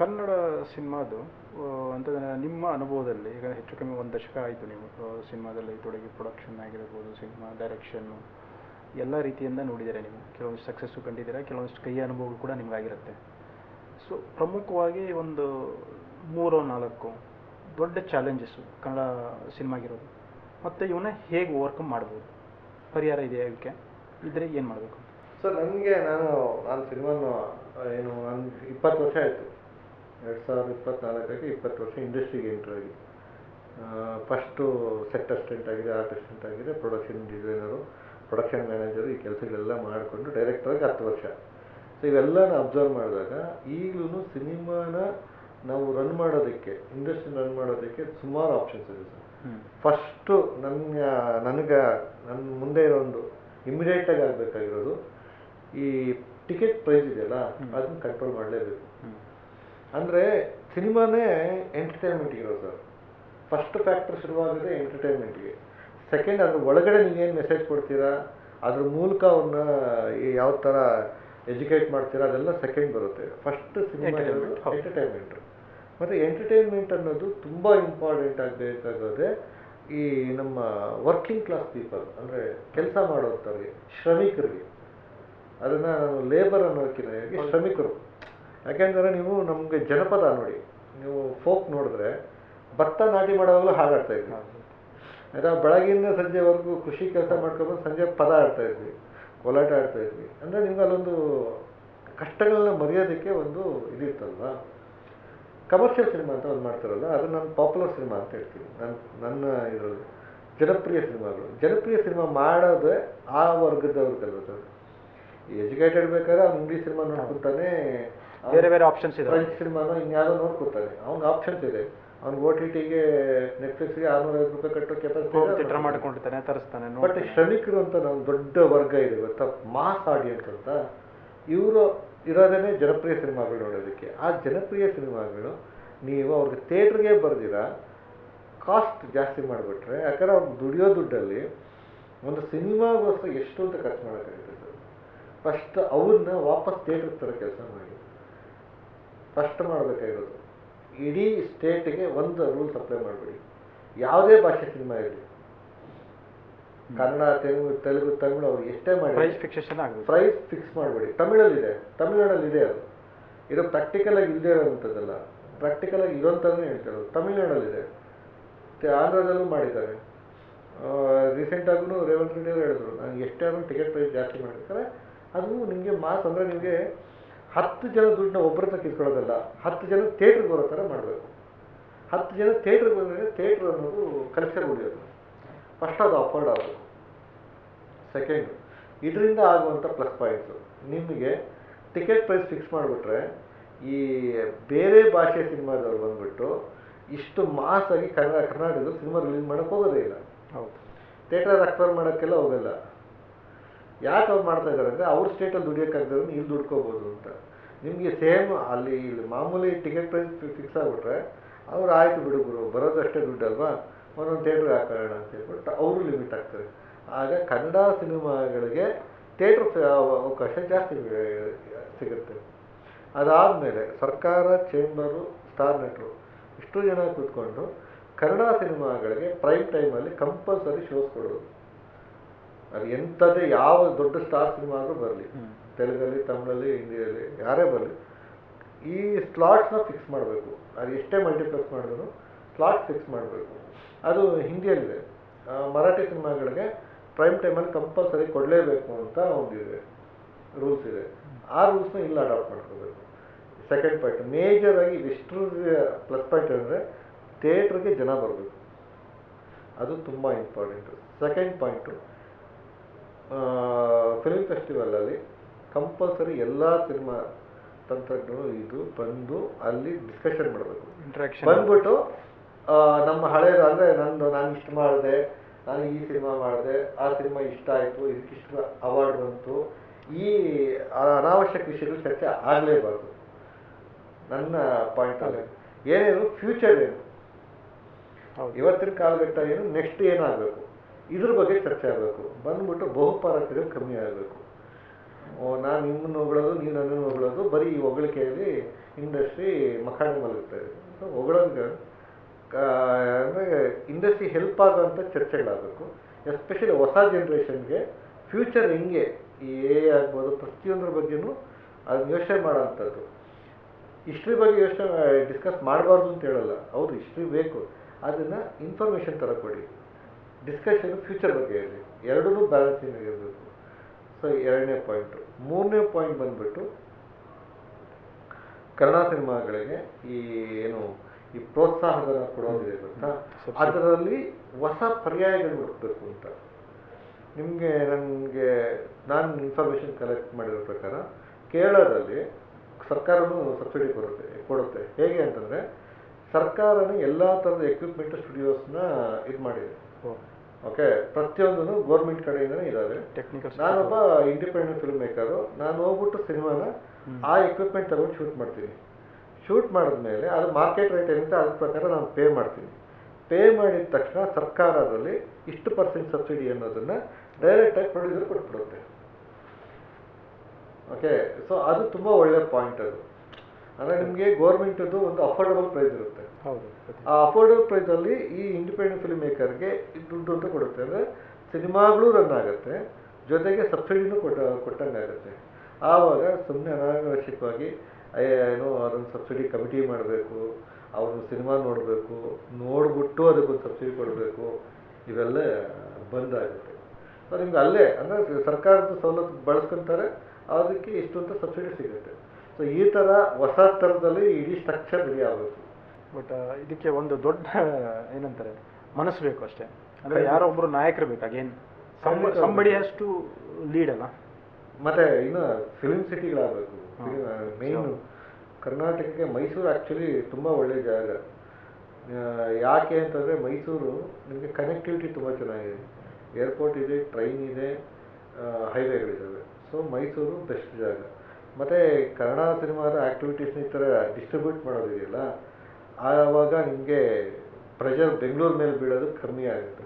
ಕನ್ನಡ ಸಿನಿಮಾದು ಅಂತಂದರೆ ನಿಮ್ಮ ಅನುಭವದಲ್ಲಿ, ಈಗ ಹೆಚ್ಚು ಕಮ್ಮಿ ಒಂದು ದಶಕ ಆಯಿತು ನೀವು ಸಿನಿಮಾದಲ್ಲಿ ತೊಡಗಿ ಪ್ರೊಡಕ್ಷನ್ ಆಗಿರ್ಬೋದು, ಸಿನಿಮಾ ಡೈರೆಕ್ಷನ್ನು ಎಲ್ಲ ರೀತಿಯಿಂದ ನೋಡಿದ್ದೀರಾ ನೀವು. ಕೆಲವೊಂದು ಸಕ್ಸಸ್ಸು ಕಂಡಿದ್ದೀರಾ, ಕೆಲವೊಂದಿಷ್ಟು ಕೈ ಅನುಭವಗಳು ಕೂಡ ನಿಮಗಾಗಿರುತ್ತೆ. ಸೊ ಪ್ರಮುಖವಾಗಿ ಒಂದು ಮೂರೋ, ನಾಲ್ಕು ದೊಡ್ಡ ಚಾಲೆಂಜಸ್ಸು ಕನ್ನಡ ಸಿನಿಮಾಗಿರೋದು. ಮತ್ತು ಇವನ್ನ ಹೇಗೆ ಓವರ್ಕಮ್ ಮಾಡ್ಬೋದು? ಪರಿಹಾರ ಇದೆಯಾ ಇದಕ್ಕೆ ಇದ್ದರೆ ಏನು ಮಾಡಬೇಕು? ಸೊ ನನಗೆ ನಾನು ನಾನು ಸಿನಿಮಾನು ಏನು, ನಾನು ಇಪ್ಪತ್ತು ವರ್ಷ ಆಯಿತು. ಎರಡು ಸಾವಿರದ ಇಪ್ಪತ್ನಾಲ್ಕಕ್ಕೆ ಇಪ್ಪತ್ತು ವರ್ಷ ಇಂಡಸ್ಟ್ರಿಗೆ ಎಂಟ್ರ್ ಆಗಿ ಫಸ್ಟು ಸೆಟ್ ಅಸ್ಟೆಂಟ್ ಆಗಿದೆ ಆರ್ಟ್ ಅಸ್ಟೆಂಟ್ ಆಗಿದೆ ಪ್ರೊಡಕ್ಷನ್ ಡಿಸೈನರು ಪ್ರೊಡಕ್ಷನ್ ಮ್ಯಾನೇಜರು ಈ ಕೆಲಸಗಳೆಲ್ಲ ಮಾಡಿಕೊಂಡು ಡೈರೆಕ್ಟರಾಗಿ ಹತ್ತು ವರ್ಷ. ಸೊ ಇವೆಲ್ಲನ ಅಬ್ಸರ್ವ್ ಮಾಡಿದಾಗ ಈಗಲೂ ಸಿನಿಮಾನ ನಾವು ರನ್ ಮಾಡೋದಕ್ಕೆ ಇಂಡಸ್ಟ್ರಿ ರನ್ ಮಾಡೋದಕ್ಕೆ ಸುಮಾರು ಆಪ್ಷನ್ಸ್ ಇದೆ ಸರ್. ಫಸ್ಟು ನನಗೆ ನನಗೆ ನನ್ನ ಮುಂದೆ ಇರೋದು ಒಂದು ಇಮಿಡಿಯೇಟಾಗಿ ಆಗಬೇಕಾಗಿರೋದು ಈ ಟಿಕೆಟ್ ಪ್ರೈಸ್ ಇದೆಯಲ್ಲ. ಅದನ್ನ ಕಂಟ್ರೋಲ್ ಮಾಡಲೇಬೇಕು. ಅಂದರೆ ಸಿನಿಮಾನೇ ಎಂಟರ್ಟೈನ್ಮೆಂಟ್ ಇರೋದು ಸರ್. ಫಸ್ಟ್ ಫ್ಯಾಕ್ಟರ್ ಶುರುವಾಗಿದೆ ಎಂಟರ್ಟೈನ್ಮೆಂಟ್ಗೆ ಸೆಕೆಂಡ್ ಅದ್ರ ಒಳಗಡೆ ನೀವೇನು ಮೆಸೇಜ್ ಕೊಡ್ತೀರಾ? ಅದ್ರ ಮೂಲಕ ಅವ್ರನ್ನ ಯಾವ ಥರ ಎಜುಕೇಟ್ ಮಾಡ್ತೀರಾ? ಅದೆಲ್ಲ ಸೆಕೆಂಡ್ ಬರುತ್ತೆ. First cinema. ಎಂಟರ್ಟೈನ್ಮೆಂಟ್ ಮತ್ತು ಎಂಟರ್ಟೈನ್ಮೆಂಟ್ ಅನ್ನೋದು ತುಂಬ ಇಂಪಾರ್ಟೆಂಟ್ ಆಗಬೇಕಾಗೋದೇ ಈ ನಮ್ಮ ವರ್ಕಿಂಗ್ ಕ್ಲಾಸ್ ಪೀಪಲ್ ಅಂದರೆ ಕೆಲಸ ಮಾಡೋಂಥವ್ರಿಗೆ ಶ್ರಮಿಕರಿಗೆ. ಅದನ್ನು ನಾನು ಲೇಬರ್ ಅನ್ನೋಕ್ಕಿಂತ. ಶ್ರಮಿಕರು. ಯಾಕೆಂದರೆ ನೀವು ನಮಗೆ ಜನಪದ ನೋಡಿ, ನೀವು ಫೋಕ್ ನೋಡಿದ್ರೆ ಭತ್ತ ನಾಟಿ ಮಾಡೋವಾಗಲೂ ಹಾಡಾಡ್ತಾ ಇದ್ವಿ. ಆಯ್ತಾ? ಬೆಳಗಿಂದ ಸಂಜೆವರೆಗೂ ಕೃಷಿ ಕೆಲಸ ಮಾಡ್ಕೊಂಡು ಸಂಜೆ ಪದ ಆಡ್ತಾ ಇದ್ವಿ, ಕೋಲಾಟ ಆಡ್ತಾ ಇದ್ವಿ. ಅಂದರೆ ನಿಮ್ಗೆ ಅಲ್ಲೊಂದು ಕಷ್ಟಗಳನ್ನ ಮರೆಯೋದಕ್ಕೆ ಒಂದು ಇದಿತ್ತಲ್ವಾ? ಕಮರ್ಷಿಯಲ್ ಸಿನಿಮಾ ಅಂತ ಒಂದು ಮಾಡ್ತಾರಲ್ಲ, ಅದು ನಾನು ಪಾಪ್ಯುಲರ್ ಸಿನಿಮಾ ಅಂತ ಹೇಳ್ತೀನಿ. ನನ್ನ ನನ್ನ ಇದರಲ್ಲಿ ಜನಪ್ರಿಯ ಸಿನಿಮಾಗಳು ಜನಪ್ರಿಯ ಸಿನಿಮಾ ಮಾಡೋದೇ ಆ ವರ್ಗದವ್ರಿಗಲ್ವ ಸರ್? ಎಜುಕೇಟೆಡ್ ಬೇಕಾದ್ರೆ ಅವ್ನು ಇಂಗ್ಲೀಷ್ ಸಿನಿಮಾ ನೋಡ್ಕೊತಾನೆ ಬೇರೆ ಬೇರೆ ಆಪ್ಷನ್ಸ್ ಇದೆ ಫ್ರೆಂಚ್ ಸಿನಿಮಾನ ಇನ್ಯಾರೋ ನೋಡ್ಕೊತಾರೆ ಅವ್ನಿಗೆ ಆಪ್ಷನ್ಸ್ ಇದೆ. ಅವ್ನಿಗೆ ಓ ಟಿ ಟಿಗೆ ನೆಟ್ಫ್ಲಿಕ್ಸ್ಗೆ ಆರ್ನೂರೈವತ್ತು ರೂಪಾಯಿ ಕಟ್ಟೋ ಕೆಪಾಸಿಟಿ ಥಿಯೇಟರ್ ಮಾಡ್ಕೊಂಡಿರ್ತಾನೆ ತರಿಸ್ತಾನೆ ಬಟ್ ಶ್ರಮಿಕರು ಅಂತ ನಮ್ಮ ದೊಡ್ಡ ವರ್ಗ ಇದೆ ಗೊತ್ತಾ? ಮಾಸ್ ಆಡಿಯನ್ಸ್ ಅಂತ. ಇವರು ಇರೋದೇ ಜನಪ್ರಿಯ ಸಿನಿಮಾಗಳು ನೋಡೋದಕ್ಕೆ. ಆ ಜನಪ್ರಿಯ ಸಿನಿಮಾಗಳು ನೀವು ಅವ್ರಿಗೆ ಥಿಯೇಟ್ರಿಗೆ ಬರ್ದಿರ ಕಾಸ್ಟ್ ಜಾಸ್ತಿ ಮಾಡಿಬಿಟ್ರೆ ಯಾಕಂದ್ರೆ ಅವ್ರು ದುಡಿಯೋ ದುಡ್ಡಲ್ಲಿ ಒಂದು ಸಿನಿಮಾಗೋಸ್ಕರ ಎಷ್ಟು ಅಂತ ಖರ್ಚು ಮಾಡೋಕ್ಕಾಗುತ್ತೆ ಫಸ್ಟ್ ಅವ್ರನ್ನ ವಾಪಸ್ ಥಿಯೇಟ್ರಿಗೆ ತರೋ ಕೆಲಸ ಮಾಡಿ. ಫಸ್ಟ್ ಮಾಡಬೇಕಾಗಿರೋದು. ಇಡೀ ಸ್ಟೇಟ್ಗೆ ಒಂದು ರೂಲ್ಸ್ ಅಪ್ಲೈ ಮಾಡಬೇಡಿ. ಯಾವುದೇ ಭಾಷೆ ಸಿನಿಮಾ ಇರಲಿ. ಕನ್ನಡ ತೆಲುಗು ತೆಲುಗು ತಮಿಳು ಅವ್ರು ಎಷ್ಟೇ ಮಾಡಿ. ಪ್ರೈಸ್ ಫಿಕ್ಸೇಷನ್ ಆಗಬೇಕು. ಪ್ರೈಸ್ ಫಿಕ್ಸ್ ಮಾಡಬೇಡಿ. ತಮಿಳಲ್ಲಿದೆ. ತಮಿಳ್ನಾಡಲ್ಲಿ ಇದೆ ಅದು. ಇದು ಪ್ರಾಕ್ಟಿಕಲ್ ಆಗಿ ಇಲ್ಲದೆ ಇರೋವಂಥದ್ದಲ್ಲ. ಪ್ರಾಕ್ಟಿಕಲ್ ಆಗಿ ಇರೋಂಥದ್ದನ್ನೇ ಹೇಳ್ತಾರೆ ತಮಿಳ್ನಾಡಲ್ಲಿದೆ. ಮತ್ತೆ ಆಂಧ್ರದಲ್ಲೂ ಮಾಡಿದ್ದಾರೆ. ರೀಸೆಂಟಾಗೂ ರೇವಂತ್ ರೆಡ್ಡಿ ಅವರು ಹೇಳಿದ್ರು. ನಾನು ಎಷ್ಟೇ ಆದರೂ ಟಿಕೆಟ್ ಪ್ರೈಸ್ ಜಾಸ್ತಿ ಮಾಡಿರ್ತಾರೆ ಅದು ನಿಮಗೆ ಮಾಸ್ ಅಂದರೆ ನಿಮಗೆ ಹತ್ತು ಜನ ದುಡ್ಡನ್ನ ಒಬ್ಬರ ಹತ್ರ ಕಿತ್ಕೊಳ್ಳೋದಲ್ಲ ಹತ್ತು ಜನ ಥಿಯೇಟ್ರಿಗೆ ಬರೋ ಥರ ಮಾಡಬೇಕು. ಹತ್ತು ಜನ ಥಿಯೇಟ್ರಿಗೆ ಬಂದರೆ ಥೇಟ್ರ್ ಅನ್ನೋದು ಕಲೆಕ್ಷನ್ ಉಳಿಯೋದು. ಫಸ್ಟ್ ಅದು ಅಫೋರ್ಡ್ ಆಗೋದು. ಸೆಕೆಂಡ್ ಇದರಿಂದ ಆಗುವಂಥ ಪ್ಲಸ್ ಪಾಯಿಂಟ್ಸು ನಿಮಗೆ ಟಿಕೆಟ್ ಪ್ರೈಸ್ ಫಿಕ್ಸ್ ಮಾಡಿಬಿಟ್ರೆ ಈ ಬೇರೆ ಭಾಷೆ ಸಿನಿಮಾದವ್ರು ಬಂದುಬಿಟ್ಟು ಇಷ್ಟು ಮಾಸಾಗಿ ಕನ್ನಡ ಕರ್ನಾಟಕದ ಸಿನಿಮಾ ರಿಲೀಸ್ ಮಾಡೋಕ್ಕೆ ಹೋಗೋದೇ ಇಲ್ಲ. ಹೌದು. ಥಿಯೇಟರ್ ಅಕ್ವರ್ ಮಾಡೋಕ್ಕೆಲ್ಲ ಹೋಗಲ್ಲ. ಯಾಕೆ ಅವ್ರು ಮಾಡ್ತಾ ಇದ್ದಾರೆ ಅಂದರೆ ಅವ್ರ ಸ್ಟೇಟಲ್ಲಿ ದುಡಿಯೋಕ್ಕಾಗದ್ರೆ ಇಲ್ಲಿ ದುಡ್ಕೋಬೋದು ಅಂತ. ನಿಮಗೆ ಸೇಮ್ ಅಲ್ಲಿ ಇಲ್ಲಿ ಮಾಮೂಲಿ ಟಿಕೆಟ್ ಪ್ರೈಸ್ ಫಿಕ್ಸ್ ಆಗಿಬಿಟ್ರೆ ಅವ್ರು ಆಯಿತು ಬಿಡು ಗುರು, ಬರೋದಷ್ಟೇ ದುಡ್ಡಲ್ವಾ? ಒಂದೊಂದು ಥಿಯೇಟ್ರಿಗೆ ಹಾಕೋಣ ಅಂತ ಹೇಳ್ಬಿಟ್ಟು ಅವರು ಲಿಮಿಟ್ ಆಗ್ತಾರೆ ಆಗ ಕನ್ನಡ ಸಿನಿಮಾಗಳಿಗೆ ಥಿಯೇಟ್ರ್ ಅವಕಾಶ ಜಾಸ್ತಿ ಸಿಗುತ್ತೆ. ಅದಾದಮೇಲೆ ಸರ್ಕಾರ ಚೇಂಬರು ಸ್ಟಾರ್ ನೆಟ್ರು ಇಷ್ಟು ಜನ ಕೂತ್ಕೊಂಡು ಕನ್ನಡ ಸಿನಿಮಾಗಳಿಗೆ ಪ್ರೈಮ್ ಟೈಮಲ್ಲಿ ಕಂಪಲ್ಸರಿ ಶೋಸ್ ಕೊಡೋದು. ಅದು ಎಂಥದ್ದೇ ಯಾವ ದೊಡ್ಡ ಸ್ಟಾರ್ ಸಿನಿಮಾ ಆದರೂ ಬರಲಿ. ತೆಲುಗಲ್ಲಿ ತಮಿಳಲ್ಲಿ ಹಿಂದಿಯಲ್ಲಿ ಯಾರೇ ಬರಲಿ ಈ ಸ್ಲಾಟ್ಸ್ನ ಫಿಕ್ಸ್ ಮಾಡಬೇಕು. ಅದು ಎಷ್ಟೇ ಮಲ್ಟಿಪ್ಲೆಕ್ಸ್ ಮಾಡಿದ್ರು ಸ್ಲಾಟ್ ಫಿಕ್ಸ್ ಮಾಡಬೇಕು. ಅದು ಹಿಂದಿಯಲ್ಲಿದೆ. ಮರಾಠಿ ಸಿನಿಮಾಗಳಿಗೆ ಪ್ರೈಮ್ ಟೈಮಲ್ಲಿ ಕಂಪಲ್ಸರಿ ಕೊಡಲೇಬೇಕು ಅಂತ ಒಂದಿದೆ. ರೂಲ್ಸ್ ಇದೆ. ಆ ರೂಲ್ಸ್ನ ಇಲ್ಲಿ ಅಡಾಪ್ಟ್ ಮಾಡ್ಕೋಬೇಕು. ಸೆಕೆಂಡ್ ಪಾಯಿಂಟ್ ಮೇಜರ್ ಆಗಿ ಇದಿಷ್ಟು ಪ್ಲಸ್ ಪಾಯಿಂಟ್ ಅಂದರೆ ಥಿಯೇಟ್ರಿಗೆ ಜನ ಬರಬೇಕು. ಅದು ತುಂಬ ಇಂಪಾರ್ಟೆಂಟು ಸೆಕೆಂಡ್ ಪಾಯಿಂಟು ಫಿಲ್ಮ್ ಫೆಸ್ಟಿವಲಲ್ಲಿ ಕಂಪಲ್ಸರಿ ಎಲ್ಲ ಸಿನಿಮಾ ತಂತ್ರಜ್ಞರು ಇದು ಬಂದು ಅಲ್ಲಿ ಡಿಸ್ಕಷನ್ ಮಾಡಬೇಕು. ಇಂಟ್ರಾಕ್ಷನ್ ಬಂದ್ಬಿಟ್ಟು ನಮ್ಮ ಹಳೇದು ಅಂದರೆ ನಂದು ನಾನು ಇಷ್ಟು ಮಾಡಿದೆ ನಾನು ಈ ಸಿನಿಮಾ ಮಾಡಿದೆ ಆ ಸಿನಿಮಾ ಇಷ್ಟ ಆಯಿತು ಇದಕ್ಕಿಷ್ಟು ಅವಾರ್ಡ್ ಬಂತು. ಈ ಅನಾವಶ್ಯಕ ವಿಷಯಗಳು ಚರ್ಚೆ ಆಗಲೇಬಾರ್ದು ನನ್ನ ಪಾಯಿಂಟ್ ಪಾಯಿಂಟಲ್ಲಿ ಏನೇನು ಫ್ಯೂಚರ್ ಏನು? ಇವತ್ತಿನ ಕಾಲಘಟ್ಟ ಏನು ನೆಕ್ಸ್ಟ್ ಏನಾಗಬೇಕು? ಇದ್ರ ಬಗ್ಗೆ ಚರ್ಚೆ ಆಗಬೇಕು. ಬಂದ್ಬಿಟ್ಟು ಬಹುಪಾರಕಗಳು ಕಮ್ಮಿ ಆಗಬೇಕು. ನಾನು ನಿಮ್ಮನ್ನು ಹೊಗಳೋದು, ನೀನು ನನ್ನನ್ನು ಹೊಗಳೋದು, ಬರೀ ಈ ಹೊಗಳಿಕೆಯಲ್ಲಿ ಇಂಡಸ್ಟ್ರಿ ಮಖಾಣಿ ಮಲಗ್ತಾ ಹೊಗಳೋದು ಅಂದರೆ ಇಂಡಸ್ಟ್ರಿ ಹೆಲ್ಪ್ ಆಗೋಂಥ ಚರ್ಚೆಗಳಾಗಬೇಕು. ಎಸ್ಪೆಷಲಿ ಹೊಸ ಜನ್ರೇಷನ್ಗೆ ಫ್ಯೂಚರ್ ಹೆಂಗೆ, ಈ ಎ ಆಗ್ಬೋದು, ಪ್ರತಿಯೊಂದ್ರ ಬಗ್ಗೆನೂ ಅದನ್ನು ಯೋಚನೆ ಮಾಡೋವಂಥದ್ದು. ಹಿಸ್ಟ್ರಿ ಬಗ್ಗೆ ಯೋಚನೆ ಡಿಸ್ಕಸ್ ಮಾಡಬಾರ್ದು ಅಂತ ಹೇಳಲ್ಲ. ಹೌದು ಹಿಸ್ಟ್ರಿ ಬೇಕು. ಅದನ್ನು ಇನ್ಫಾರ್ಮೇಷನ್ ಥರ ಕೊಡಿ. ಡಿಸ್ಕಷನ್ ಫ್ಯೂಚರ್ ಬಗ್ಗೆ ಇರಲಿ ಎರಡೂ ಬ್ಯಾಲೆನ್ಸಿಂಗ್ ಆಗಿರಬೇಕು ಸೊ ಎರಡನೇ ಪಾಯಿಂಟು ಮೂರನೇ ಪಾಯಿಂಟ್ ಬಂದ್ಬಿಟ್ಟು ಕನ್ನಡ ಸಿನಿಮಾಗಳಿಗೆ ಈ ಏನು ಈ ಪ್ರೋತ್ಸಾಹಧನ ಕೊಡೋದಿದೆ ಗೊತ್ತಾ. ಅದರಲ್ಲಿ ಹೊಸ ಪರ್ಯಾಯಗಳು ಹುಡುಕ್ಬೇಕು ಅಂತ. ನಿಮಗೆ ನನಗೆ ನಾನು ಇನ್ಫಾರ್ಮೇಷನ್ ಕಲೆಕ್ಟ್ ಮಾಡಿರೋ ಪ್ರಕಾರ ಕೇರಳದಲ್ಲಿ ಸರ್ಕಾರವೂ ಸಬ್ಸಿಡಿ ಕೊಡುತ್ತೆ ಕೊಡುತ್ತೆ. ಹೇಗೆ ಅಂತಂದರೆ ಸರ್ಕಾರನೇ ಎಲ್ಲ ಥರದ ಎಕ್ವಿಪ್ಮೆಂಟ್ ಸ್ಟುಡಿಯೋಸ್ನ ಇದು ಮಾಡಿದೆ. ಓಕೆ. ಪ್ರತಿಯೊಂದೂ ಗೌರ್ಮೆಂಟ್ ಕಡೆಯಿಂದನೇ ಇದ್ದಾವೆ ಟೆಕ್ನಿಕಲ್ ನಾನೊಬ್ಬ ಇಂಡಿಪೆಂಡೆಂಟ್ ಫಿಲ್ಮ್ ಮೇಕರು ನಾನು ಹೋಗ್ಬಿಟ್ಟು ಸಿನಿಮಾನ ಆ ಎಕ್ವಿಪ್ಮೆಂಟ್ ತಗೊಂಡು ಶೂಟ್ ಮಾಡ್ತೀನಿ. ಶೂಟ್ ಮಾಡಿದ್ಮೇಲೆ ಅದು ಮಾರ್ಕೆಟ್ ರೇಟ್ ಏನಿದೆ ಅದ್ರ ಪ್ರಕಾರ ನಾನು ಪೇ ಮಾಡ್ತೀನಿ. ಪೇ ಮಾಡಿದ ತಕ್ಷಣ ಸರ್ಕಾರ ಅದರಲ್ಲಿ ಇಷ್ಟು ಪರ್ಸೆಂಟ್ ಸಬ್ಸಿಡಿ ಅನ್ನೋದನ್ನ ಡೈರೆಕ್ಟಾಗಿ ಪ್ರೊಡ್ಯೂಸರ್ ಕೊಟ್ಬಿಡುತ್ತೆ. ಓಕೆ ಸೊ ಅದು ತುಂಬ ಒಳ್ಳೆಯ ಪಾಯಿಂಟ್ ಅದು. ಅಂದರೆ ನಿಮಗೆ ಗೌರ್ಮೆಂಟದ್ದು ಒಂದು ಅಫೋರ್ಡಬಲ್ ಪ್ರೈಸ್ ಇರುತ್ತೆ. ಹೌದು ಆ ಅಫೋರ್ಡಬಲ್ ಪ್ರೈಸಲ್ಲಿ ಈ ಇಂಡಿಪೆಂಡೆಂಟ್ ಫಿಲ್ಮ್ ಮೇಕರ್ಗೆ ದುಡ್ಡು ಅಂತ ಕೊಡುತ್ತೆ ಅಂದರೆ ಸಿನಿಮಾಗಳು ರನ್ ಆಗುತ್ತೆ ಜೊತೆಗೆ ಸಬ್ಸಿಡಿನೂ ಕೊಟ್ಟ ಕೊಟ್ಟಂಗೆ ಆಗುತ್ತೆ. ಆವಾಗ ಸುಮ್ಮನೆ ಅನಾವಶ್ಯಕವಾಗಿ ಏನು ಏನೋ ಅದನ್ನು ಸಬ್ಸಿಡಿ ಕಮಿಟಿ ಮಾಡಬೇಕು ಅವ್ರನ್ನ ಸಿನಿಮಾ ನೋಡಬೇಕು ನೋಡ್ಬಿಟ್ಟು ಅದಕ್ಕೊಂದು ಸಬ್ಸಿಡಿ ಕೊಡಬೇಕು ಇವೆಲ್ಲ ಬಂದಾಗುತ್ತೆ ಸೊ ನಿಮ್ಗೆ ಅಲ್ಲೇ ಅಂದರೆ ಸರ್ಕಾರದ ಸವಲತ್ತು ಬಳಸ್ಕೊಂತಾರೆ ಅದಕ್ಕೆ ಇಷ್ಟು ಅಂತ ಸಬ್ಸಿಡಿ ಸಿಗುತ್ತೆ. ಸೊ ಈ ಥರ ಹೊಸ ಥರದಲ್ಲಿ ಇಡೀ ಸ್ಟ್ರಕ್ಚರ್ ರೆಡಿ ಆಗಬೇಕು ಬಟ್ ಇದಕ್ಕೆ ಒಂದು ದೊಡ್ಡ ಏನಂತಾರೆ ಮನಸ್ಸು ಬೇಕು ಅಷ್ಟೇ. ಅಂದರೆ ಯಾರೋ ಒಬ್ಬರು ನಾಯಕರು ಬೇಕು ಅಗೇನ್. ಸಂಬಡಿ ಅಷ್ಟು ಲೀಡ್ ಅಲ್ಲ. ಮತ್ತೆ ಇನ್ನು ಫಿಲ್ಮ್ ಸಿಟಿಗಳಾಗಬೇಕು ಮೇನ್ ಮೇಯ್ನು ಕರ್ನಾಟಕಕ್ಕೆ ಮೈಸೂರು ಆ್ಯಕ್ಚುಲಿ ತುಂಬ ಒಳ್ಳೆಯ ಜಾಗ. ಯಾಕೆ ಅಂತಂದರೆ ಮೈಸೂರು ನಿಮಗೆ ಕನೆಕ್ಟಿವಿಟಿ ತುಂಬ ಚೆನ್ನಾಗಿದೆ. ಏರ್ಪೋರ್ಟ್ ಇದೆ ಟ್ರೈನ್ ಇದೆ ಹೈವೇಗಳಿದ್ದಾವೆ ಸೊ ಮೈಸೂರು ಬೆಸ್ಟ್ ಜಾಗ. ಮತ್ತು ಕನ್ನಡ ಸಿನಿಮಾದ ಆ್ಯಕ್ಟಿವಿಟೀಸ್ನ ಈ ಥರ ಡಿಸ್ಟ್ರಿಬ್ಯೂಟ್ ಮಾಡೋದಿದೆಯಲ್ಲ ಆವಾಗ ನಿಮಗೆ ಪ್ರೆಷರ್ ಬೆಂಗಳೂರು ಮೇಲೆ ಬೀಳೋದು ಕಮ್ಮಿ ಆಗುತ್ತೆ.